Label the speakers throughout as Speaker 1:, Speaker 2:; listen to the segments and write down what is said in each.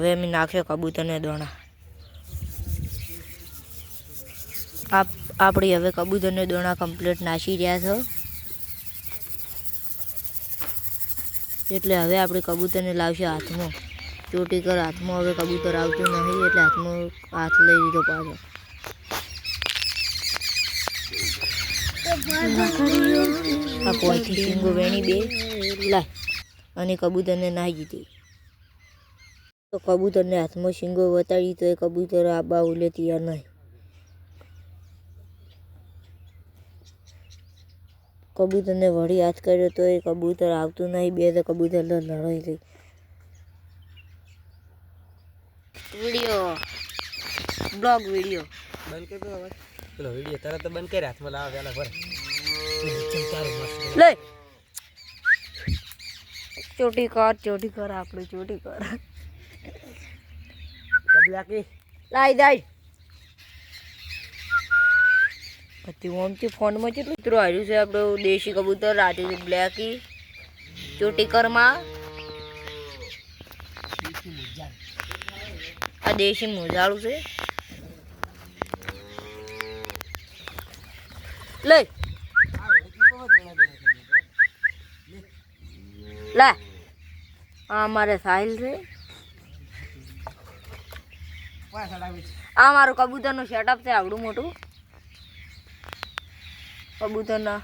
Speaker 1: હવે અમે નાખ્યો કબૂતરને દોણા. આપ આપણી હવે કબૂતરને દોણા કમ્પ્લીટ નાસી રહ્યા છો. એટલે હવે આપણે કબૂતરને લાવશે હાથમાં. ચોટી કર, હાથમાં હવે કબૂતર આવતું નહીં, એટલે હાથમાં હાથ લઈ લીધો પાછો. આ પોઈથી શીંગો વેણી બે. લાય. અને કબૂતરને નાહી દીધી. તો કબૂતરને હાથમાં શીંગો વતાડી તો એ કબૂતર આબા ઉલે તૈયાર નહીં. કબૂતરને વળી હાથ કર્યો તો એ કબૂતર આવતું નહીં બે તો કબૂતર લડાઈ થઈ વીડિયો. Blog video.
Speaker 2: બંધ કરી દો હવે. પેલો વીડિયો તરત બંધ કરી હાથમાં લાવો પેલા ભરે
Speaker 1: લે ચોટી કર ચોટી કર આપણું ચોટી કર.
Speaker 2: બ્લેકી
Speaker 1: લાઈ દાઈ પછી ઓમથી ફોનમાં કેટલું મિત્રો આવ્યું છે આપણું દેશી કબૂતર રાતે બ્લેકી ચોટીકરમાં આ દેશી મોજાળું છે લઈ લા આ મારે સાહિલ છે આ મારું કબૂતરનું સેટઅપ છે, આવડું મોટું. કબૂતરના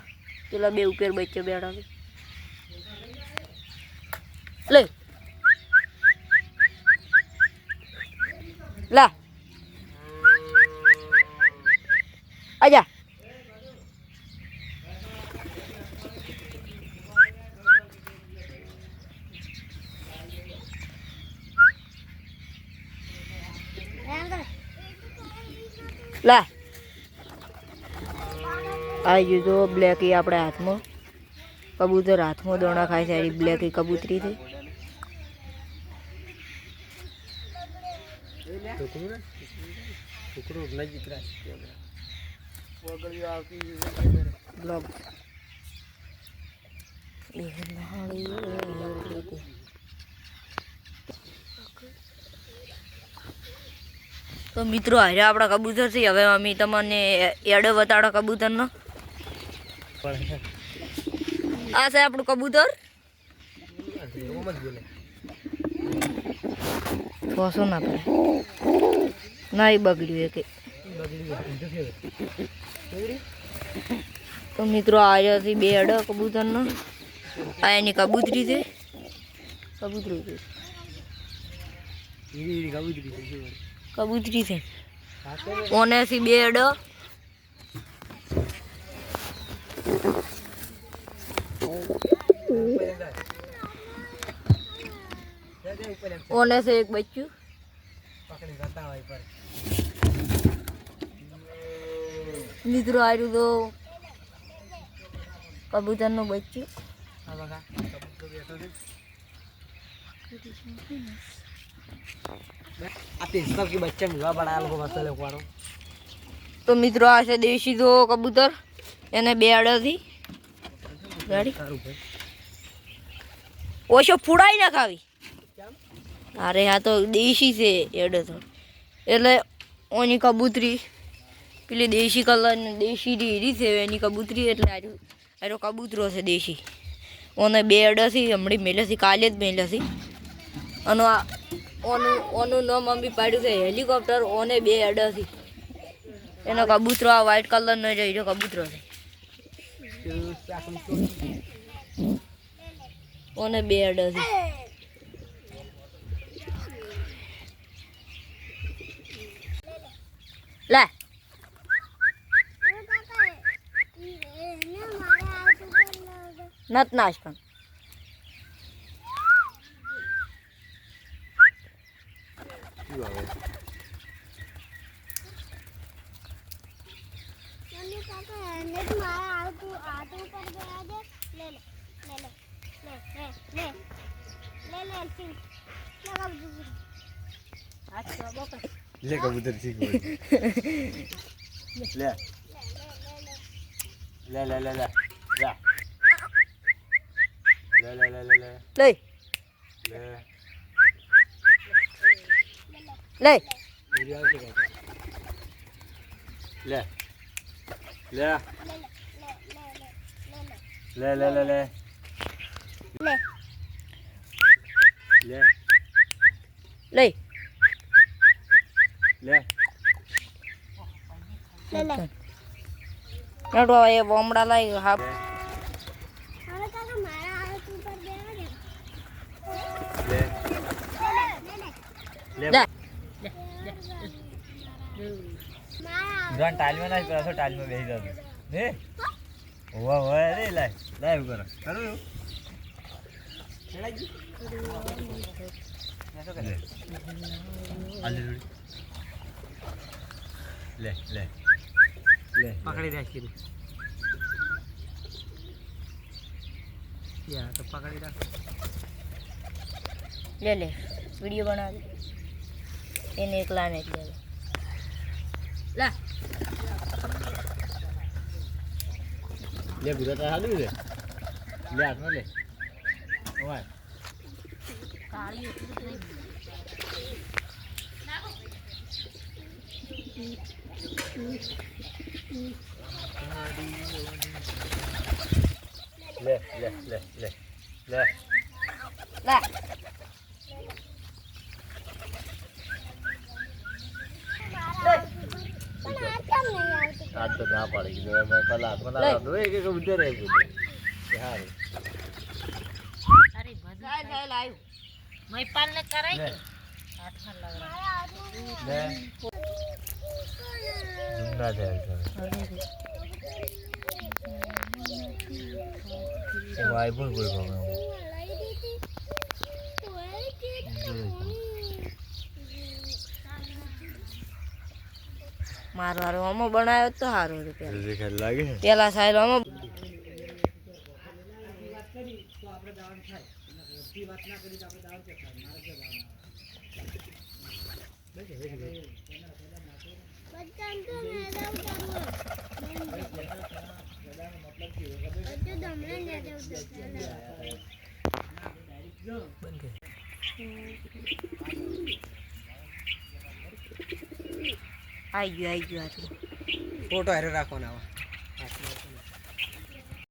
Speaker 1: પેલા બે ઉપર બચ્ચો બેઠા છે. લે. લા. આજા. લા. આ જો બ્લેકી આપણે હાથમાં. કબૂતર હાથમાં દોણા ખાય છે એની બ્લેકી કબૂતરી છે. બ્લોગ. તો મિત્રો, હારે આપણા કબૂતર છે. હવે અમે તમને એડે બતાડો કબૂતરનો. આ છે આપણું કબૂતર. ફોસો ના પડે. ના એ બગડ્યું કંઈ તો મિત્રો છે બે અડો કબૂતરનો. આ એની કબૂતરી છે. કબૂતરી છે.
Speaker 2: કબૂતરી છે?
Speaker 1: કબૂતરી છે.
Speaker 2: હાથે
Speaker 1: ઓને થી બે અડો ઓને છે એક બચ્ચું. મિત્રો આવ્યું તો કબૂતરનું બચ્ચું.
Speaker 2: તો
Speaker 1: મિત્રો આ છે દેશી જો કબૂતર. એને બે અડોથી ઓછો ફૂડાઈ ના ખાવી અરે આ તો દેશી છે એડો તો એટલે ઓની કબૂતરી પેલી દેશી કલરની દેશી ઢીરી છે એની કબૂતરી એટલે આરું આરો કબૂતરો છે દેશી. ઓને બે અડોથી હમણાં મેલ્યાથી કાલે જ મેલ્યાથી અને આ ઓનું ઓનું નામ અમે પાડ્યું છે, હેલિકોપ્ટર ઓને બે અડસી એનો કબૂતરો આ વ્હાઈટ કલરનો જ એનો કબૂતરો છે. ઓને બે અડસી લે. નત નાશ પણ
Speaker 2: બીજું આવે લે કબૂતર શીખવું લે લે લે લે લે લે લે લે
Speaker 1: લે
Speaker 2: લે
Speaker 1: લે
Speaker 2: લે લે. લે. લે. લે લે લે લે. લે. લે.
Speaker 1: લઈ
Speaker 2: લે.
Speaker 1: નડવા એ બોમડા લાઈ હા
Speaker 2: લે. લે.
Speaker 1: લે
Speaker 2: જાન ટાઈલમાં ના કરો ટાઈલમાં બેસી જતો હે? ઓવા ઓવા રે લાય લાય કરો કરું લે લે લે પકડી રાખી યા તો પકડી રાખ.
Speaker 1: લે લે વીડિયો બનાવ. એને એકલા ને જ લે લે.
Speaker 2: લે ગુજરાત હાલું લે લે હાથમાં લે. ઓય. લે લે લે લે લે.
Speaker 1: લે.
Speaker 2: આજ તો ના પાડી ગયો મેં પેલા હાથમાં ના લાવતો એ કે ઉધર રહે કીધું કે હારું.
Speaker 1: સાહેબ સાહેબ લાવ્યું
Speaker 3: મહિપાલને કરાય
Speaker 2: લે. લે. જુમના જાય છે એમાં આઈ પણ કોઈ
Speaker 1: મારો હારો અમો બનાવ્યો તો સારું હતું પેલા.
Speaker 2: સાહેબ અમો
Speaker 1: પેલા સાહેબ આમાં આવી ગયું આવી ગયું
Speaker 2: ફોટો હારે રાખવાના